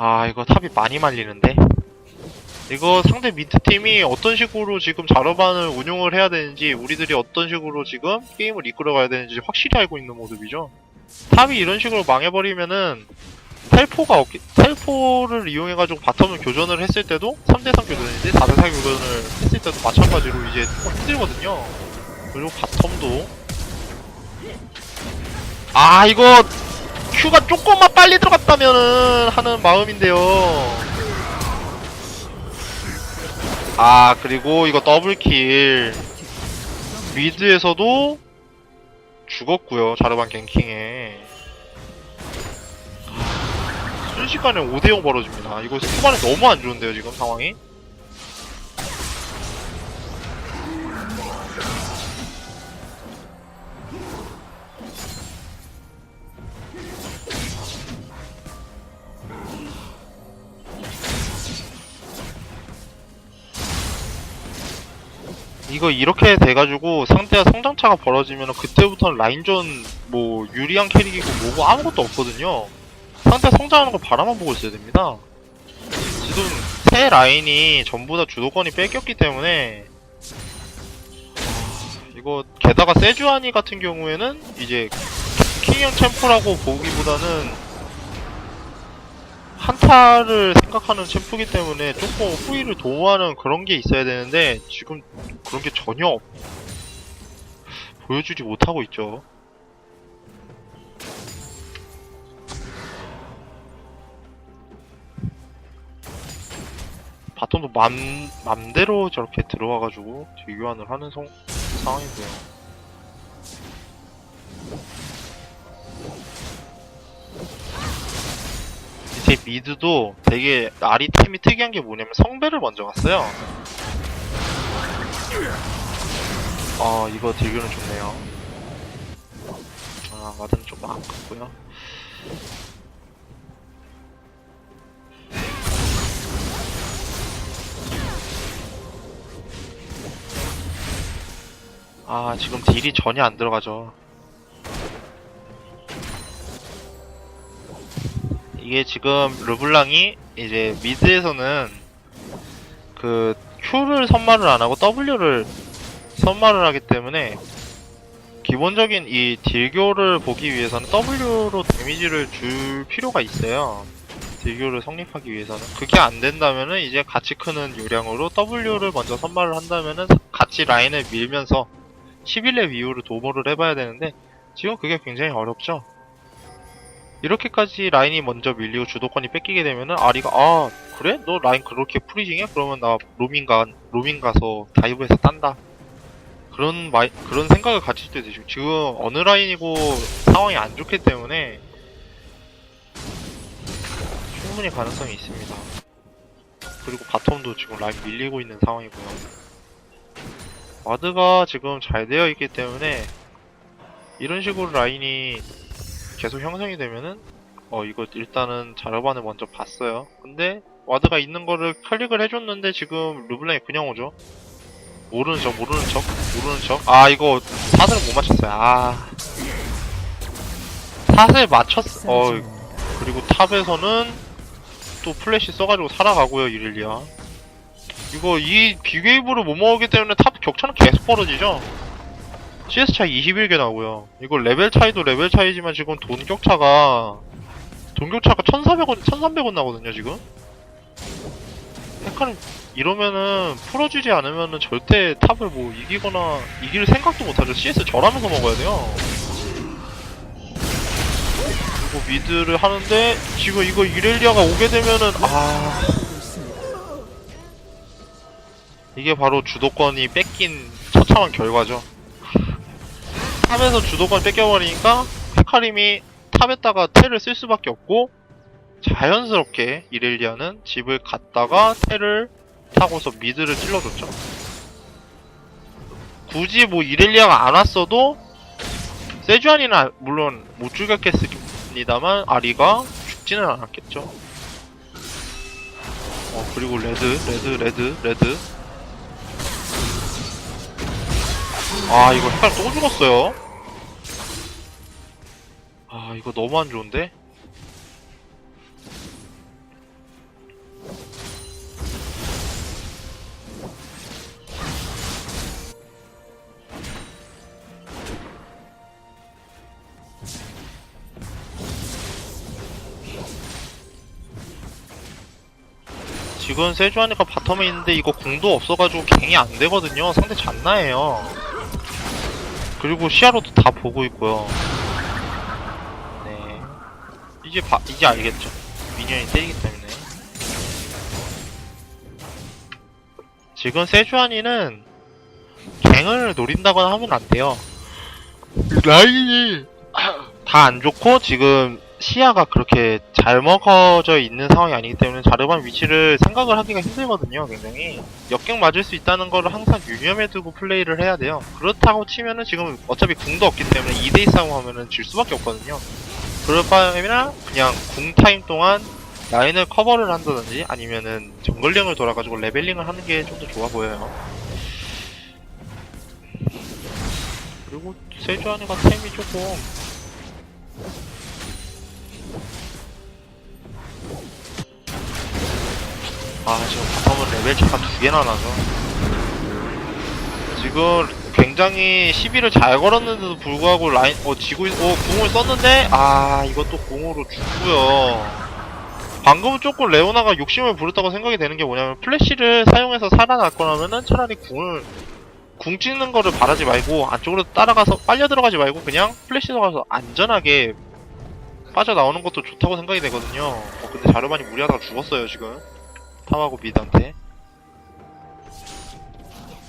아 이거 탑이 많이 말리는데? 이거 상대 미드 팀이 어떤 식으로 지금 자르반을 운용을 해야 되는지 우리들이 어떤 식으로 지금 게임을 이끌어가야 되는지 확실히 알고 있는 모습이죠? 탑이 이런 식으로 망해버리면은 텔포가 없기 텔포를 이용해가지고 바텀을 교전을 했을 때도 3대3 교전인데 4대4 교전을 했을 때도 마찬가지로 이제 조금 힘들거든요. 그리고 바텀도. 아 이거 큐가 조금만 빨리 들어갔다면은 하는 마음인데요. 아 그리고 이거 더블킬. 미드에서도 죽었고요 자르반 갱킹에. 순식간에 5대0 벌어집니다. 이거 초반에 너무 안 좋은데요 지금 상황이 이거 이렇게 돼가지고 상대가 성장차가 벌어지면 그때부터는 라인전 뭐 유리한 캐릭이고 뭐고 아무것도 없거든요. 상대 성장하는 걸 바라만 보고 있어야 됩니다. 지금 세 라인이 전부 다 주도권이 뺏겼기 때문에 아, 이거 게다가 세주아니 같은 경우에는 이제 킹형 챔프라고 보기보다는 한타를 생각하는 챔프기 때문에 조금 후위를 도모하는 그런 게 있어야 되는데 지금 그런 게 전혀 없- 보여주지 못하고 있죠. 바텀도 맘, 맘대로 저렇게 들어와가지고 딜교환을 하는 성, 상황이고요. 제 미드도 되게 아리템이 특이한 게 뭐냐면 성배를 먼저 갔어요. 아 이거 딜교는 좋네요. 아 와드는 좀 아깝고요. 아 지금 딜이 전혀 안 들어가죠. 이게 지금 르블랑이 이제 미드에서는 그 Q를 선말을 안 하고 W를 선말을 하기 때문에 기본적인 이 딜교를 보기 위해서는 W로 데미지를 줄 필요가 있어요. 딜교를 성립하기 위해서는 그게 안 된다면은 이제 같이 크는 요량으로 W를 먼저 선말을 한다면은 같이 라인을 밀면서 11렙 이후로 도모를 해봐야 되는데 지금 그게 굉장히 어렵죠. 이렇게까지 라인이 먼저 밀리고 주도권이 뺏기게 되면은 아리가 아 그래? 너 라인 그렇게 프리징해? 그러면 나 로밍 가 로밍 가서 다이브해서 딴다. 그런 마이 그런 생각을 가질 때 되죠 지금 어느 라인이고 상황이 안 좋기 때문에 충분히 가능성이 있습니다. 그리고 바텀도 지금 라인 밀리고 있는 상황이고요. 와드가 지금 잘 되어 있기 때문에 이런 식으로 라인이 계속 형성이 되면은 어 이거 일단은 자르반을 먼저 봤어요. 근데 와드가 있는 거를 클릭을 해줬는데 지금 르블랑이 그냥 오죠? 모르는 척 모르는 척 모르는 척아 이거 사슬을 못 맞췄어요. 아. 사슬 맞췄어 어 그리고 탑에서는 또 플래시 써가지고 살아가고요 이릴리아. 이거 이 비게이브를 못 먹었기 때문에 탑 격차는 계속 벌어지죠 CS 차이 21개 나오고요. 이거 레벨 차이도 레벨 차이지만 지금 돈 격차가 돈 격차가 1,400원, 1,300원 나거든요, 지금. 헤카는 이러면은 풀어주지 않으면은 절대 탑을 뭐 이기거나 이길 생각도 못하죠. CS 절하면서 먹어야 돼요. 그리고 미드를 하는데 지금 이거 이렐리아가 오게 되면은 아 이게 바로 주도권이 뺏긴 처참한 결과죠. 탑에서 주도권 뺏겨버리니까 헤카림이 탑에다가 텔을 쓸 수밖에 없고 자연스럽게 이렐리아는 집을 갔다가 텔을 타고서 미드를 찔러줬죠. 굳이 뭐 이렐리아가 안 왔어도 세주안이는 아- 물론 못 죽였겠습니다만 아리가 죽지는 않았겠죠. 어 그리고 레드 레드 레드 레드 아 이거 헷갈 또 죽었어요? 아 이거 너무 안 좋은데? 지금 세주하니까 바텀에 있는데 이거 궁도 없어가지고 갱이 안 되거든요. 상대 잔나에요. 그리고 시야로도 다 보고 있고요. 네. 이제 바, 이제 알겠죠. 미니언이 때리기 때문에. 지금 세주안이는 갱을 노린다거나 하면 안 돼요. 라인이 다 안 좋고 지금 시야가 그렇게 잘 먹어져 있는 상황이 아니기 때문에 자르반 위치를 생각을 하기가 힘들거든요, 굉장히. 역갱 맞을 수 있다는 거를 항상 유념해 두고 플레이를 해야 돼요. 그렇다고 치면은 지금 어차피 궁도 없기 때문에 2대2 싸움 하면은 질 수밖에 없거든요. 그럴 바에나 그냥 궁 타임 동안 라인을 커버를 한다든지 아니면은 정글링을 돌아가지고 레벨링을 하는 게 좀 더 좋아 보여요. 그리고 세주안이가 템이 조금 아 지금 바텀은 레벨 차가 두 개나 나서. 지금 굉장히 시비를 잘 걸었는데도 불구하고 라인 어 있, 어 궁을 썼는데? 아 이것도 공으로 죽고요. 방금은 조금 레오나가 욕심을 부렸다고 생각이 되는 게 뭐냐면 플래시를 사용해서 살아날 거라면은 차라리 궁을 궁 찍는 거를 바라지 말고 안쪽으로 따라가서 빨려 들어가지 말고 그냥 플래시 들어가서 안전하게 빠져나오는 것도 좋다고 생각이 되거든요. 어 근데 자르반이 무리하다가 죽었어요 지금. 탐하고 미드한테.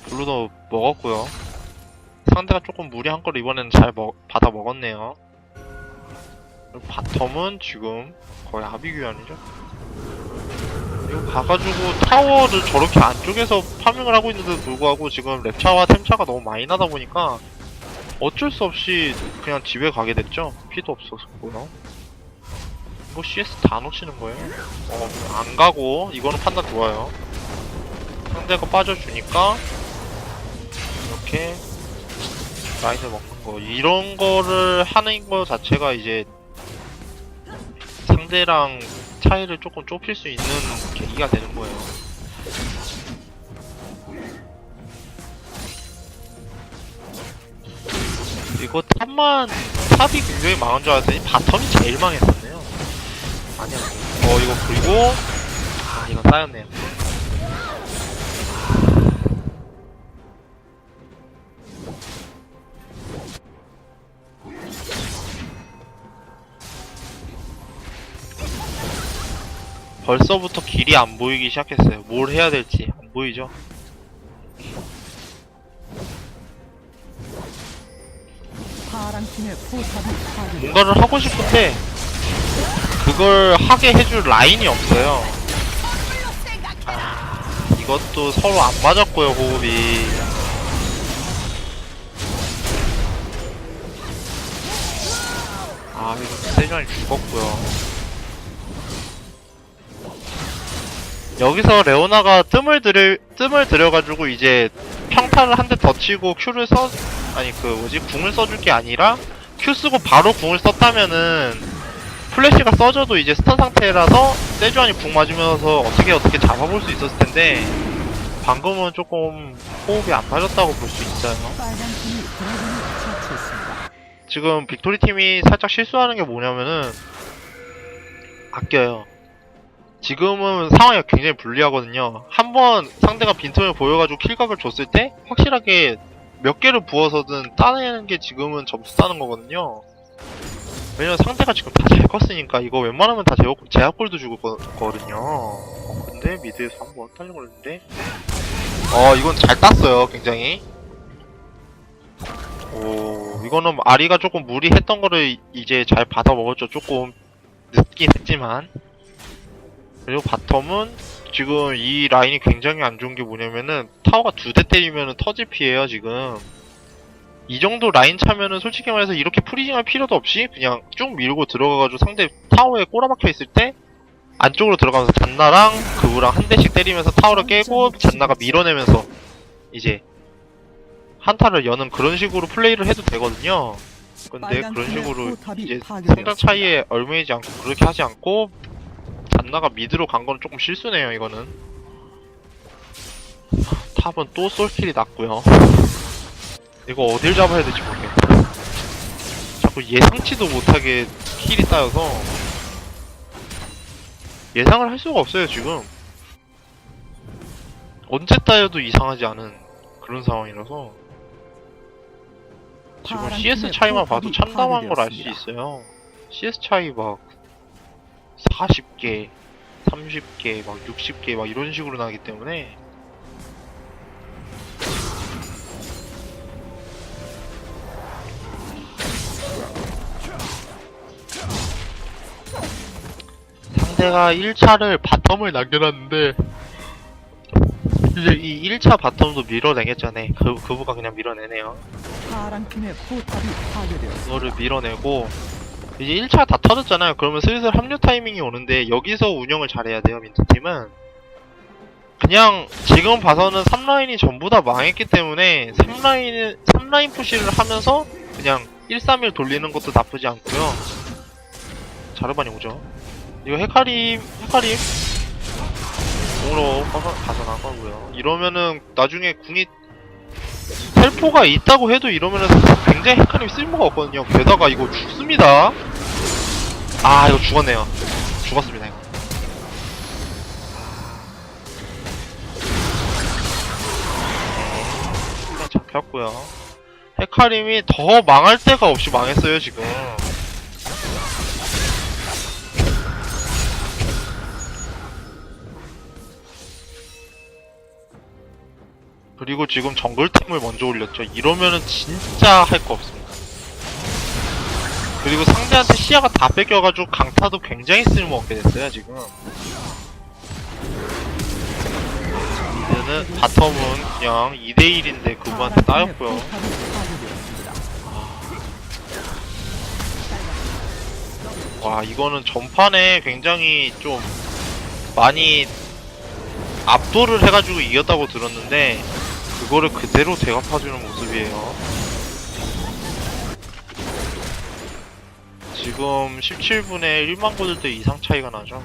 블루도 먹었고요. 상대가 조금 무리한 걸 이번에는 잘 먹, 받아 먹었네요. 바텀은 지금 거의 아비규환이죠? 이거 가가지고 타워를 저렇게 안쪽에서 파밍을 하고 있는데도 불구하고 지금 랩차와 템차가 너무 많이 나다 보니까 어쩔 수 없이 그냥 집에 가게 됐죠? 피도 없었고요 이거 CS 다 놓치는 거예요 어, 안 가고 이거는 판단 좋아요. 상대가 빠져주니까 이렇게 라인을 먹는 거 이런 거를 하는 거 자체가 이제 상대랑 차이를 조금 좁힐 수 있는 계기가 되는 거예요. 이거 탑만 탑이 굉장히 망한 줄 알았더니 바텀이 제일 망했었네요. 아니야. 어 이거 그리고 아 이거 쌓였네요. 벌써부터 길이 안 보이기 시작했어요. 뭘 해야 될지 안 보이죠? 파란 팀의 포탑이 파괴. 뭔가를 하고 싶은데 그걸 하게 해줄 라인이 없어요. 아, 이것도 서로 안 맞았고요 호흡이. 아 이거 세전이 죽었고요. 여기서 레오나가 뜸을 들여 뜸을 들여가지고 이제 평타를 한 대 더 치고 Q를 써 아니 그 뭐지 궁을 써줄 게 아니라 Q 쓰고 바로 궁을 썼다면은 플래시가 써져도 이제 스턴 상태라서 세주안이 궁 맞으면서 어떻게 어떻게 잡아볼 수 있었을 텐데 방금은 조금 호흡이 안 맞았다고 볼 수 있어요. 지금 빅토리 팀이 살짝 실수하는 게 뭐냐면은 아껴요. 지금은 상황이 굉장히 불리하거든요. 한 번 상대가 빈틈을 보여가지고 킬각을 줬을 때 확실하게 몇 개를 부어서든 따내는 게 지금은 점수 따는 거거든요. 왜냐면 상대가 지금 다 잘 컸으니까 이거 웬만하면 다 제압, 제압골도 주고 거든요. 어, 근데 미드에서 한번 딸려 걸렸는데 어 이건 잘 땄어요 굉장히. 오 이거는 아리가 조금 무리했던 거를 이제 잘 받아 먹었죠. 조금 늦긴 했지만. 그리고 바텀은 지금 이 라인이 굉장히 안 좋은 게 뭐냐면은 타워가 두 대 때리면은 터질 피해요 지금. 이 정도 라인 차면은 솔직히 말해서 이렇게 프리징할 필요도 없이 그냥 쭉 밀고 들어가가지고 상대 타워에 꼬라박혀 있을 때 안쪽으로 들어가면서 잔나랑 그우랑 한 대씩 때리면서 타워를 깨고 잔나가 밀어내면서 이제 한타를 여는 그런 식으로 플레이를 해도 되거든요. 근데 그런 식으로 이제. 성장 차이에 얽매이지 않고 그렇게 하지 않고 잔나가 미드로 간 건 조금 실수네요 이거는 탑은 또 솔킬이 났고요 이거 어딜 잡아야 될지 모르겠다 자꾸 예상치도 못하게 킬이 쌓여서 예상을 할 수가 없어요 지금. 언제 따여도 이상하지 않은 그런 상황이라서 지금 CS 차이만 봐도 참담한 걸 알 수. 있어요. CS 차이 막 40개 30개 막 60개 막 이런 식으로 나기 때문에 상대가 1차를 바텀을 남겨놨는데 이제 이 1차 바텀도 밀어내겠잖아요 그, 그부가 그냥 밀어내네요. 파란 팀의 포탑이 파괴되었습니다. 그거를 밀어내고 이제 1차 다 터졌잖아요. 그러면 슬슬 합류 타이밍이 오는데 여기서 운영을 잘해야 돼요 민트팀은. 그냥 지금 봐서는 3라인이 전부 다 망했기 때문에 3라인 3라인 푸시를 하면서 그냥 131 돌리는 것도 나쁘지 않고요. 자르반이 오죠 이거 헤카림 헤카림? 공으로 가서 나가고요. 이러면은 나중에 궁이 텔포가 있다고 해도 이러면은 굉장히 헤카림이 쓸모가 없거든요. 게다가 이거 죽습니다. 아 이거 죽었네요. 죽었습니다 이거. 네, 잡혔고요. 헤카림이 더 망할 데가 없이 망했어요 지금 그리고 지금 정글템을 먼저 올렸죠. 이러면은 진짜 할 거 없습니다. 그리고 상대한테 시야가 다 뺏겨가지고 강타도 굉장히 쓸모없게 됐어요, 지금. 이제는 바텀은 그냥 2대1인데 그분한테 따였고요. 파괴되었습니다. 와, 이거는 전판에 굉장히 좀 많이 압도를 해가지고 이겼다고 들었는데, 그거를 그대로 대갚아주는 모습이에요. 지금 17분에 1만 고들대 이상 차이가 나죠.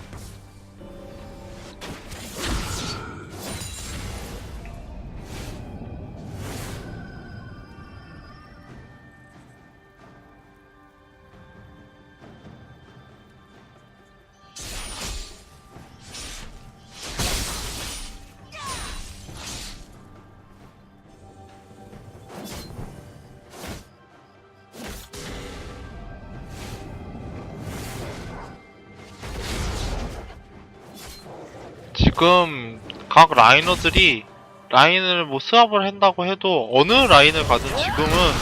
지금 각 라이너들이 라인을 뭐 스왑을 한다고 해도 어느 라인을 가든 지금은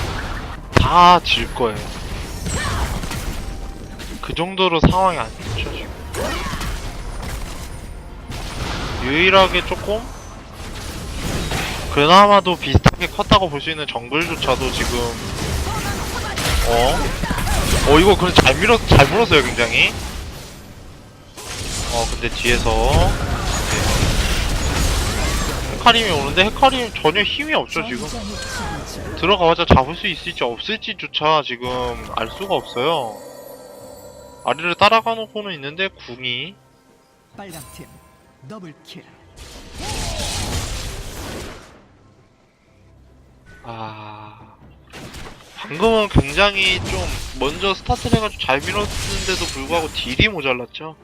다 질 거예요. 그 정도로 상황이 안 좋죠 지금. 유일하게 조금 그나마도 비슷하게 컸다고 볼 수 있는 정글조차도 지금 어? 어 이거 그래 잘 밀었 잘 물었어요 굉장히. 어 근데 뒤에서 네. 헤카림이 오는데 헤카림 전혀 힘이 없죠 지금. 들어가봤자 잡을 수 있을지 없을지조차 지금 알 수가 없어요 아래를 따라가 놓고는 있는데 궁이 빨간 팀 더블킬. 아 방금은 굉장히 좀 먼저 스타트를 해가지고 잘 밀었는데도 불구하고 딜이 모자랐죠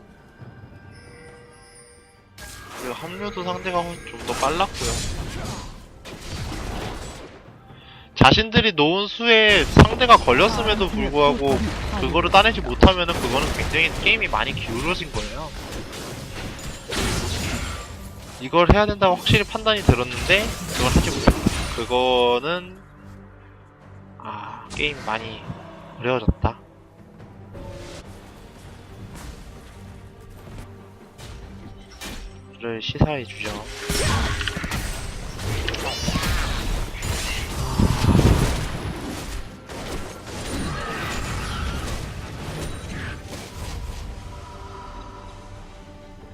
그리고 합류도 상대가 좀 더 빨랐고요. 자신들이 놓은 수에 상대가 걸렸음에도 불구하고 그거를 따내지 못하면은 그거는 굉장히 게임이 많이 기울어진 거예요. 이걸 해야 된다고 확실히 판단이 들었는데 그걸 하지 못했다 그거는 아 게임이 많이 어려워졌다 를 시사해 주죠.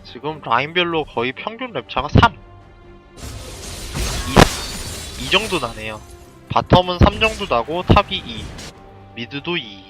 지금 라인별로 거의 평균 랩차가 3 2, 이 정도 나네요. 바텀은 3 정도 나고 탑이 2 미드도 2